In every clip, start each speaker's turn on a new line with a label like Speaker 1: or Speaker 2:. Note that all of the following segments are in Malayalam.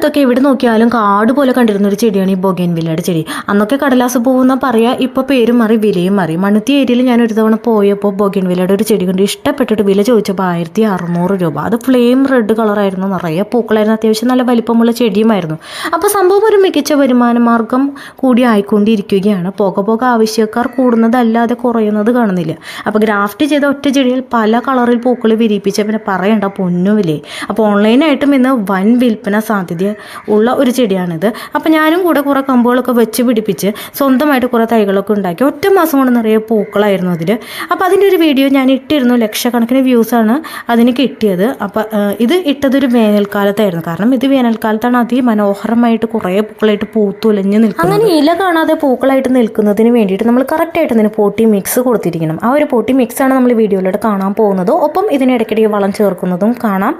Speaker 1: കാലത്തൊക്കെ എവിടെ നോക്കിയാലും കാട് പോലെ കണ്ടിരുന്ന ഒരു ചെടിയാണ് ഈ ബൊഗേൻ വില്ലയുടെ ചെടി. അന്നൊക്കെ കടലാസ് പോകുന്ന പറയാ ഇപ്പൊ പേരും മാറി വിലയും മാറി. മണുത്തി ഏരിയയിൽ ഞാൻ ഒരു തവണ പോയപ്പോൾ ബൊഗേൻ വില്ലയുടെ ഒരു ചെടി കൊണ്ട് ഇഷ്ടപ്പെട്ടിട്ട് വില ചോദിച്ചപ്പോൾ ആയിരത്തി അറുന്നൂറ് രൂപ. അത് ഫ്ലെയിം റെഡ് കളറായിരുന്നു നിറയെ പൂക്കളായിരുന്നു അത്യാവശ്യം നല്ല വലിപ്പമുള്ള ചെടിയുമായിരുന്നു. അപ്പോൾ സംഭവം ഒരു മികച്ച വരുമാന മാർഗം കൂടി ആയിക്കൊണ്ടിരിക്കുകയാണ്. പോക പോക ആവശ്യക്കാർ കൂടുന്നതല്ലാതെ കുറയുന്നത് കാണുന്നില്ല. അപ്പോൾ ഗ്രാഫ്റ്റ് ചെയ്ത ഒറ്റ ചെടിയിൽ പല കളറിൽ പൂക്കൾ വിരിപ്പിച്ച പിന്നെ പറയണ്ട പൊന്നുമില്ലേ അപ്പോൾ ഓൺലൈനായിട്ടും ഇന്ന് വൻ വിൽപ്പന സാധ്യത ഉള്ള ഒരു ചെടിയാണിത്. അപ്പോൾ ഞാനും കൂടെ കുറേ കമ്പുകളൊക്കെ വെച്ച് പിടിപ്പിച്ച് സ്വന്തമായിട്ട് കുറേ തൈകളൊക്കെ ഉണ്ടാക്കി. ഒറ്റ മാസം കൊണ്ട് നിറയെ പൂക്കളായിരുന്നു അതിൽ അപ്പോൾ അതിന്റെ ഒരു വീഡിയോ ഞാൻ ഇട്ടിരുന്നു. ലക്ഷക്കണക്കിന് വ്യൂസാണ് അതിന് കിട്ടിയത്. അപ്പോൾ ഇത് ഇട്ടതൊരു വേനൽക്കാലത്തായിരുന്നു. കാരണം ഇത് വേനൽക്കാലത്താണ് അതിമനോഹരമായിട്ട് കുറേ പൂക്കളായിട്ട് പൂത്തുലഞ്ഞ് നിൽക്കുന്നത്. അങ്ങനെ ഇല കാണാതെ പൂക്കളായിട്ട് നിൽക്കുന്നതിന് വേണ്ടിയിട്ട് നമ്മൾ കറക്റ്റായിട്ട് ഇതിന് പോട്ടി മിക്സ് കൊടുത്തിരിക്കണം. ആ ഒരു പോട്ടി മിക്സാണ് നമ്മൾ വീഡിയോയിലൂടെ കാണാൻ പോകുന്നത്. ഒപ്പം ഇതിനിടയ്ക്കിടയ്ക്ക് വളം ചേർക്കുന്നതും കാണാം.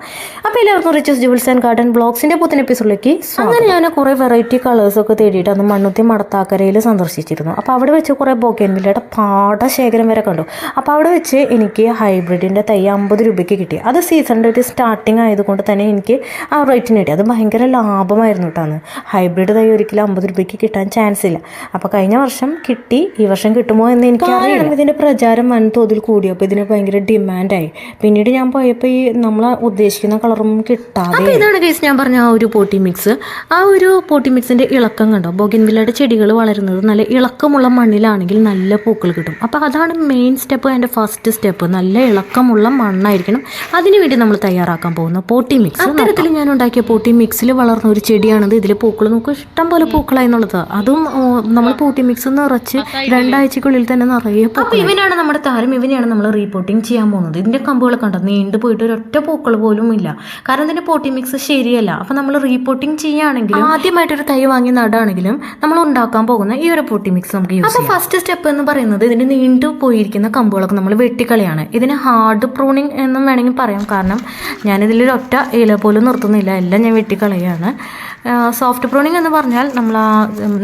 Speaker 1: അപ്പോൾ എല്ലാവർക്കും റിച്ചസ് ജുവൽസ് ആൻഡ് ഗാർഡൻ ബ്ലോഗ്സിന്റെ പുത്തൻ എപ്പിസോഡിലേക്ക് അങ്ങനെ ഞാൻ കുറേ വെറൈറ്റി കളേഴ്സൊക്കെ തേടിയിട്ട് അന്ന് മണ്ണുത്തി മടത്താക്കരയിൽ സന്ദർശിച്ചിരുന്നു. അപ്പോൾ അവിടെ വെച്ച് കുറേ പാട ശേഖരം വരെ കണ്ടു. അപ്പോൾ അവിടെ വെച്ച് എനിക്ക് ഹൈബ്രിഡിന്റെ തൈ അമ്പത് രൂപയ്ക്ക് കിട്ടി. അത് സീസണിന്റെ ഒരു സ്റ്റാർട്ടിങ് ആയതുകൊണ്ട് തന്നെ എനിക്ക് ആ റേറ്റിന് കിട്ടി. അത് ഭയങ്കര ലാഭമായിരുന്നു കേട്ടോ അന്ന്. ഹൈബ്രിഡ് തൈ ഒരിക്കലും അമ്പത് രൂപയ്ക്ക് കിട്ടാൻ ചാൻസ് ഇല്ല. അപ്പോൾ കഴിഞ്ഞ വർഷം കിട്ടി. ഈ വർഷം കിട്ടുമോ എന്ന് എനിക്ക് അറിയാം ഇതിന്റെ പ്രചാരം വൻതോതിൽ കൂടിയപ്പോൾ ഇതിന് ഭയങ്കര ഡിമാൻഡായി പിന്നീട് ഞാൻ പോയപ്പോൾ ഈ നമ്മൾ ഉദ്ദേശിക്കുന്ന കളറൊന്നും കിട്ടാതെ ഇതാണ് കേസ് ഞാൻ പറഞ്ഞ ആ ഒരു പോട്ടി. മിക്സ് ആ ഒരു പോട്ടി മിക്സിന്റെ ഇളക്കം കണ്ടോ? ബോഗൻവില്ലയുടെ ചെടികൾ വളരുന്നത് നല്ല ഇളക്കമുള്ള മണ്ണിലാണെങ്കിൽ നല്ല പൂക്കൾ കിട്ടും. അപ്പോൾ അതാണ് മെയിൻ സ്റ്റെപ്പ് അതിന്റെ ഫസ്റ്റ് സ്റ്റെപ്പ് നല്ല ഇളക്കമുള്ള മണ്ണായിരിക്കണം. അതിനുവേണ്ടി നമ്മൾ തയ്യാറാക്കാൻ പോകുന്ന പോട്ടി മിക്സ് അത്തരത്തിൽ ഞാൻ ഉണ്ടാക്കിയ പോട്ടി മിക്സിൽ വളർന്ന ഒരു ചെടിയാണിത്. ഇതിൽ പൂക്കൾ നമുക്ക് ഇഷ്ടം പോലെ പൂക്കളായി എന്നുള്ളത്. അതും നമ്മൾ പോട്ടി മിക്സ് നിറച്ച് രണ്ടാഴ്ചക്കുള്ളിൽ തന്നെ നിറയെ പൂക്കൾ ഇവനാണ് നമ്മുടെ താരം. ഇവനെയാണ് നമ്മൾ റീപോർട്ടിങ് ചെയ്യാൻ പോകുന്നത്. ഇതിന്റെ കമ്പുകൾ കണ്ടോ? നീണ്ടു പോയിട്ട് ഒരൊറ്റ പൂക്കൾ പോലും ഇല്ല കാരണം ഇതിന്റെ പോട്ടി മിക്സ് ശരിയല്ല. അപ്പം നമ്മൾ റീപോർട്ടിങ് ചെയ്യുകയാണെങ്കിലും ആദ്യമായിട്ടൊരു തൈ വാങ്ങി നടാണെങ്കിലും നമ്മൾ ഉണ്ടാക്കാൻ പോകുന്ന ഈ ഒരു പൊട്ടി മിക്സ് നമുക്ക് യൂസ് ചെയ്യാം. ഫസ്റ്റ് സ്റ്റെപ്പ് എന്ന് പറയുന്നത് ഇതിന്റെ നീണ്ടു പോയിരിക്കുന്ന കമ്പുകളൊക്കെ നമ്മൾ വെട്ടിക്കളിയാണ്. ഇതിന് ഹാർഡ് പ്രൂണിങ് എന്നും വേണമെങ്കിൽ പറയാം. കാരണം ഞാനിതിൽ ഒറ്റ ഇല പോലും നിർത്തുന്നില്ല. എല്ലാം ഞാൻ വെട്ടിക്കളയാണ്. സോഫ്റ്റ് പ്രൂണിങ് എന്ന് പറഞ്ഞാൽ നമ്മൾ ആ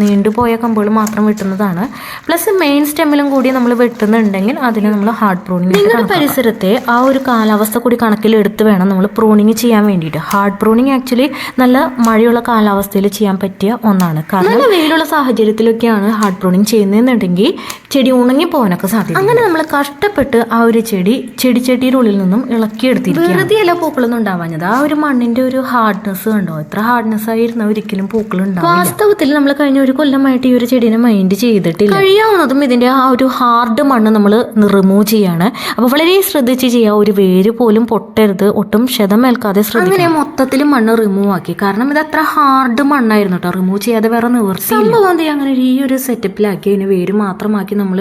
Speaker 1: നീണ്ടുപോയ കമ്പുകൾ മാത്രം വെട്ടുന്നതാണ്. പ്ലസ് മെയിൻ സ്റ്റെമ്മിലും കൂടി നമ്മൾ വെട്ടുന്നുണ്ടെങ്കിൽ അതിന് നമ്മൾ ഹാർഡ് പ്രൂണിങ് നിങ്ങളുടെ പരിസരത്തെ ആ ഒരു കാലാവസ്ഥ കൂടി കണക്കിലെടുത്ത് വേണം നമ്മൾ പ്രൂണിങ് ചെയ്യാൻ വേണ്ടിയിട്ട്. ഹാർഡ് പ്രൂണിങ് ആക്ച്വലി നല്ല മഴയുള്ള കാലാവസ്ഥയിൽ ചെയ്യാൻ പറ്റിയ ഒന്നാണ്. കാരണം നല്ല വെയിലുള്ള സാഹചര്യത്തിലൊക്കെയാണ് ഹാർഡ് പ്രൂണിങ് ചെയ്യുന്നതെന്നുണ്ടെങ്കിൽ ചെടി ഉണങ്ങി പോകാനൊക്കെ സാധിക്കും അങ്ങനെ നമ്മൾ കഷ്ടപ്പെട്ട് ആ ഒരു ചെടി ചെടിച്ചട്ടിയുടെ ഉള്ളിൽ നിന്നും ഇളക്കിയെടുത്തിരിക്കും വെറുതെ അല്ല പൂക്കളൊന്നും ഉണ്ടാവാഞ്ഞത്. ആ ഒരു മണ്ണിന്റെ ഒരു ഹാർഡ്നെസ് കണ്ടോ? എത്ര ഹാർഡ്നെസ് ആയിരുന്ന ഒരിക്കലും പൂക്കൾ ഉണ്ടാവും വാസ്തവത്തിൽ നമ്മൾ കഴിഞ്ഞ ഒരു കൊല്ലമായിട്ട് ഈ ഒരു ചെടീനെ മൈൻഡ് ചെയ്തിട്ടില്ല. കഴിയാവുന്നതും ഇതിന്റെ ആ ഒരു ഹാർഡ് മണ്ണ് നമ്മൾ റിമൂവ് ചെയ്യാണ്. അപ്പോൾ വളരെ ശ്രദ്ധിച്ച് ചെയ്യുക ഒരു വേര് പോലും പൊട്ടരുത് ഒട്ടും ക്ഷതമേൽക്കാതെ ശ്രദ്ധിക്കുക അങ്ങനെ മൊത്തത്തിൽ മണ്ണ് റിമൂവ് ആക്കി. കാരണം ഇത് അത്ര ഹാർഡ് മണ്ണായിരുന്നു കേട്ടോ റിമൂവ് ചെയ്യാതെ വേറെ നിവർത്തി സംഭവം എന്താ അങ്ങനെ ഈ ഒരു സെറ്റപ്പിലാക്കി അതിന് വേര് മാത്രമാക്കി നമ്മൾ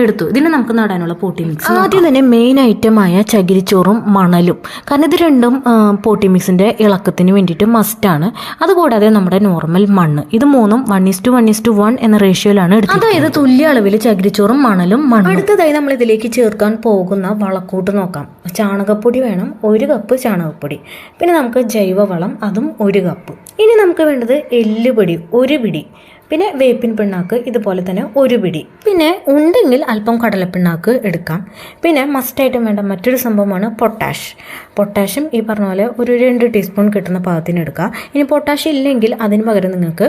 Speaker 1: എടുത്തു. ഇതിന് നമുക്ക് നടാനുള്ള പോട്ടി മിക്സ് ആദ്യം തന്നെ മെയിൻ ഐറ്റമായ ചകിരിച്ചോറും മണലും. കാരണം ഇത് രണ്ടും പോട്ടി മിക്സിന്റെ ഇളക്കത്തിന് വേണ്ടിയിട്ട് മസ്റ്റാണ് അതുകൂടാതെ നമ്മുടെ നോർമൽ മണ്ണ്. ഇത് മൂന്നും one is to one is to one എന്ന റേഷ്യോയിലാണ് എടുത്തത് അതായത് തുല്യ അളവിൽ ചകിരിച്ചോറും മണലും മണ്ണും. അടുത്തതായി നമ്മൾ ഇതിലേക്ക് ചേർക്കാൻ പോകുന്ന വളക്കൂട്ട് നോക്കാം. ചാണകപ്പൊടി വേണം ഒരു കപ്പ് ചാണകപ്പൊടി. പിന്നെ നമുക്ക് ജൈവവളം അതും ഒരു കപ്പ് ഇനി നമുക്ക് വേണ്ടത് എല്ലുപൊടി ഒരു പിടി. പിന്നെ വേപ്പിൻ പിണ്ണാക്ക് ഇതുപോലെ തന്നെ ഒരു പിടി. പിന്നെ ഉണ്ടെങ്കിൽ അല്പം കടലപ്പിണ്ണാക്ക് എടുക്കാം. പിന്നെ മസ്റ്റായിട്ടും വേണ്ട മറ്റൊരു സംഭവമാണ് പൊട്ടാഷ്. പൊട്ടാഷ്യം ഈ പറഞ്ഞ പോലെ ഒരു രണ്ട് ടീസ്പൂൺ കിട്ടുന്ന പാകത്തിന് എടുക്കുക ഇനി പൊട്ടാഷ് ഇല്ലെങ്കിൽ അതിന് പകരം നിങ്ങൾക്ക്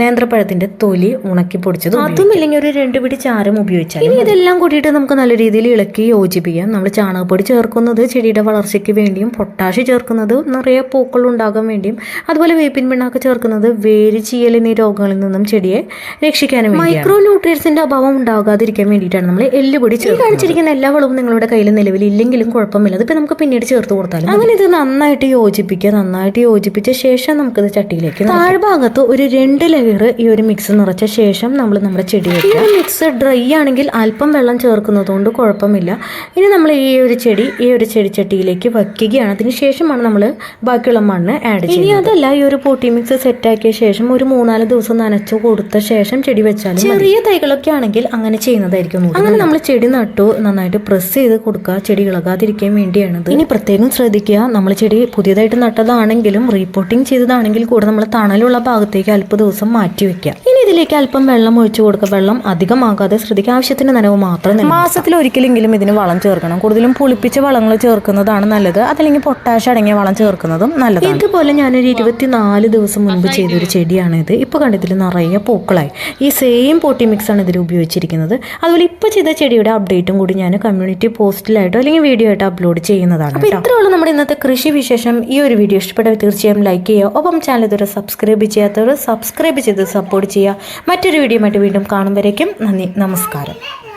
Speaker 1: നേന്ത്രപ്പഴത്തിന്റെ തൊലി ഉണക്കി പൊടിച്ചത് അതും ഇല്ലെങ്കിൽ ഒരു രണ്ട് പിടി ചാരം ഉപയോഗിച്ചാൽ ഇനി ഇതെല്ലാം കൂടിയിട്ട് നമുക്ക് നല്ല രീതിയിൽ ഇളക്കി യോജിപ്പിക്കാം. നമ്മൾ ചാണകപ്പൊടി ചേർക്കുന്നത് ചെടിയുടെ വളർച്ചയ്ക്ക് വേണ്ടിയും പൊട്ടാഷ് ചേർക്കുന്നത് നിറയെ പൂക്കൾ ഉണ്ടാകാൻ വേണ്ടിയും അതുപോലെ വേപ്പിൻ പിണ്ണാക്ക് ചേർക്കുന്നത് വേര് ചീയൽ എന്നീ രോഗങ്ങളിൽ നിന്നും ചെടിയെ രക്ഷിക്കാനും മൈക്രോ ന്യൂട്രിയൻസിന്റെ അഭാവം ഉണ്ടാകാതിരിക്കാൻ വേണ്ടിയിട്ടാണ് നമ്മൾ എല്ലുപൊടി ചേർത്ത് കാണിച്ചിരിക്കുന്ന എല്ലാ വളവും നിങ്ങളുടെ കയ്യിൽ നിലവിൽ ഇല്ലെങ്കിലും കുഴപ്പമില്ല. അതിപ്പോൾ നമുക്ക് പിന്നീട് ചേർത്ത് കൊടുത്താലും അങ്ങനെ ഇത് നന്നായിട്ട് യോജിപ്പിക്കുക. നന്നായിട്ട് യോജിപ്പിച്ച ശേഷം നമുക്കിത് ചട്ടിയിലേക്ക് താഴ്ഭാഗത്ത് ഒരു രണ്ട് ലെയർ ഈ ഒരു മിക്സ് നിറച്ച ശേഷം നമ്മൾ നമ്മുടെ ചെടി ഈ മിക്സ് ഡ്രൈ ആണെങ്കിൽ അല്പം വെള്ളം ചേർക്കുന്നത് കൊണ്ട് കുഴപ്പമില്ല. ഇനി നമ്മൾ ഈ ഒരു ചെടി ഈ ഒരു ചെടി ചട്ടിയിലേക്ക് വയ്ക്കുകയാണ്. അതിന് ശേഷമാണ് നമ്മൾ ബാക്കിയുള്ള മണ്ണ് ആഡ് ചെയ്യുന്നത്. ഇനി അതല്ല ഈ ഒരു പോട്ടി മിക്സ് സെറ്റാക്കിയ ശേഷം ഒരു മൂന്നാൽ ദിവസം നനച്ചു കൊടുത്ത ശേഷം ചെടി വെച്ചാൽ ചെറിയ തൈകളൊക്കെ ആണെങ്കിൽ അങ്ങനെ ചെയ്യുന്നതായിരിക്കും അങ്ങനെ നമ്മൾ ചെടി നട്ടു നന്നായിട്ട് പ്രസ് ചെയ്ത് കൊടുക്കുക ചെടി ഇളകാതിരിക്കാൻ വേണ്ടിയാണ് ഇനി പ്രത്യേകം ശ്രദ്ധിക്കുക നമ്മൾ ചെടി പുതിയതായിട്ട് നട്ടതാണെങ്കിലും റീപോർട്ടിങ് ചെയ്തതാണെങ്കിൽ കൂടെ നമ്മൾ തണലുള്ള ഭാഗത്തേക്ക് അല്പ ദിവസം മാറ്റി വെക്കുക. ഇനി ഇതിലേക്ക് അല്പം വെള്ളം ഒഴിച്ചു കൊടുക്കുക. വെള്ളം അധികമാകാതെ ശ്രദ്ധിക്കുക. ആവശ്യത്തിന് നനവ് മാത്രം. മാസത്തിൽ ഒരിക്കലെങ്കിലും ഇതിന് വളം ചേർക്കണം. കൂടുതലും പുളിപ്പിച്ച വളങ്ങൾ ചേർക്കുന്നതാണ് നല്ലത്. അതല്ലെങ്കിൽ പൊട്ടാഷ് അടങ്ങിയ വളം ചേർക്കുന്നതും നല്ലത് ഇതുപോലെ ഞാനൊരു ഇരുപത്തിനാല് ദിവസം മുൻപ് ചെയ്തൊരു ചെടിയാണിത്. ഇപ്പൊ കണ്ടതിൽ നിറയെ പൂക്കളായി. ഈ സെയിം പോട്ടി മിക്സ് ആണ് ഇതിൽ ഉപയോഗിച്ചിരിക്കുന്നത്. അതുപോലെ ഇപ്പോൾ ചെയ്ത ചെടിയുടെ അപ്ഡേറ്റും കൂടി ഞാൻ കമ്മ്യൂണിറ്റി പോസ്റ്റിലായിട്ടോ അല്ലെങ്കിൽ വീഡിയോ ആയിട്ട് അപ്ലോഡ് ചെയ്യുന്നതാണ് അപ്പോൾ ഇത്രയുള്ള നമ്മുടെ ഇന്നത്തെ കൃഷി വിശേഷം. ഈ ഒരു വീഡിയോ ഇഷ്ടപ്പെട്ടവർ തീർച്ചയായും ലൈക്ക് ചെയ്യുക. ഒപ്പം ചാനൽ ഇതുവരെ സബ്സ്ക്രൈബ് ചെയ്യാത്തവർ സബ്സ്ക്രൈബ് ചെയ്ത് സപ്പോർട്ട് ചെയ്യുക. മറ്റൊരു വീഡിയോ ആയിട്ട് വീണ്ടും കാണുമ്പോഴേക്കും നന്ദി. നമസ്കാരം.